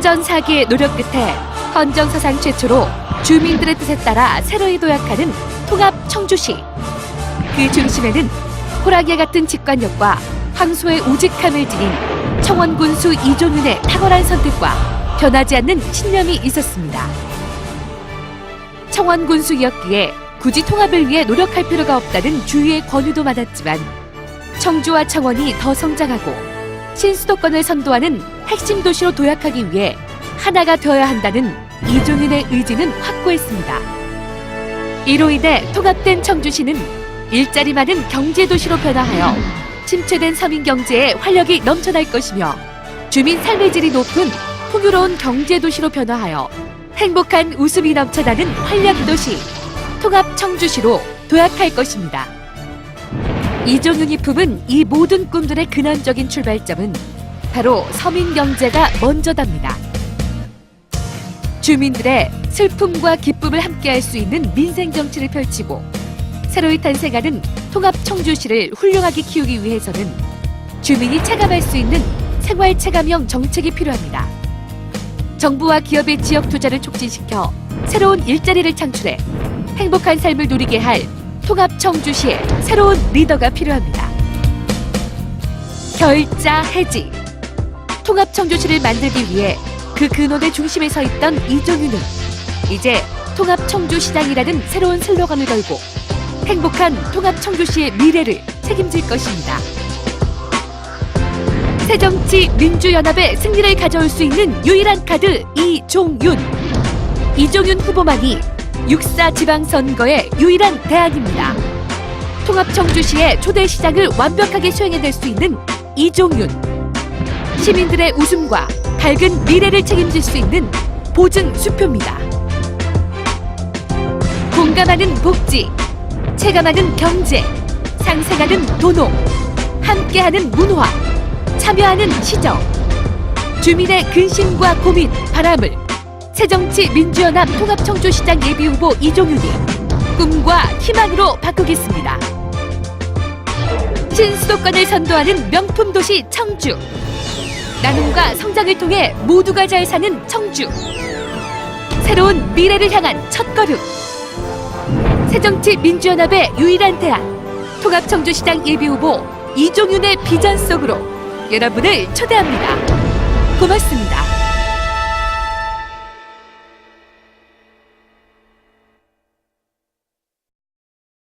생전 사기의 노력 끝에 헌정 사상 최초로 주민들의 뜻에 따라 새로이 도약하는 통합 청주시. 그 중심에는 호랑이 같은 직관력과 황소의 우직함을 지닌 청원군수 이종윤의 탁월한 선택과 변하지 않는 신념이 있었습니다. 청원군수였기에 굳이 통합을 위해 노력할 필요가 없다는 주위의 권유도 많았지만 청주와 청원이 더 성장하고 신수도권을 선도하는 핵심 도시로 도약하기 위해 하나가 되어야 한다는 이종윤의 의지는 확고했습니다. 이로 인해 통합된 청주시는 일자리 많은 경제 도시로 변화하여 침체된 서민 경제에 활력이 넘쳐날 것이며 주민 삶의 질이 높은 풍요로운 경제 도시로 변화하여 행복한 웃음이 넘쳐나는 활력 도시 통합 청주시로 도약할 것입니다. 이종윤이 품은 이 모든 꿈들의 근원적인 출발점은 바로 서민 경제가 먼저답니다. 주민들의 슬픔과 기쁨을 함께할 수 있는 민생 정치를 펼치고 새로이 탄생하는 통합 청주시를 훌륭하게 키우기 위해서는 주민이 체감할 수 있는 생활 체감형 정책이 필요합니다. 정부와 기업의 지역 투자를 촉진시켜 새로운 일자리를 창출해 행복한 삶을 누리게 할 통합 청주시의 새로운 리더가 필요합니다. 결자 해지 통합 청주시를 만들기 위해 그 근원의 중심에 서 있던 이종윤은 이제 통합 청주시장이라는 새로운 슬로건을 걸고 행복한 통합 청주시의 미래를 책임질 것입니다. 새정치 민주연합의 승리를 가져올 수 있는 유일한 카드 이종윤. 이종윤 후보만이 육사 지방선거의 유일한 대안입니다. 통합 청주시의 초대 시장을 완벽하게 수행해낼 수 있는 이종윤. 시민들의 웃음과 밝은 미래를 책임질 수 있는 보증 수표입니다. 공감하는 복지, 체감하는 경제, 상생하는 도농, 함께하는 문화, 참여하는 시정, 주민의 근심과 고민, 바람을 새정치 민주연합 통합청주시장 예비후보 이종윤이 꿈과 희망으로 바꾸겠습니다. 신수도권을 선도하는 명품 도시 청주. 나눔과 성장을 통해 모두가 잘 사는 청주. 새로운 미래를 향한 첫걸음. 새정치 민주연합의 유일한 대안. 통합청주시장 예비후보 이종윤의 비전 속으로 여러분을 초대합니다. 고맙습니다.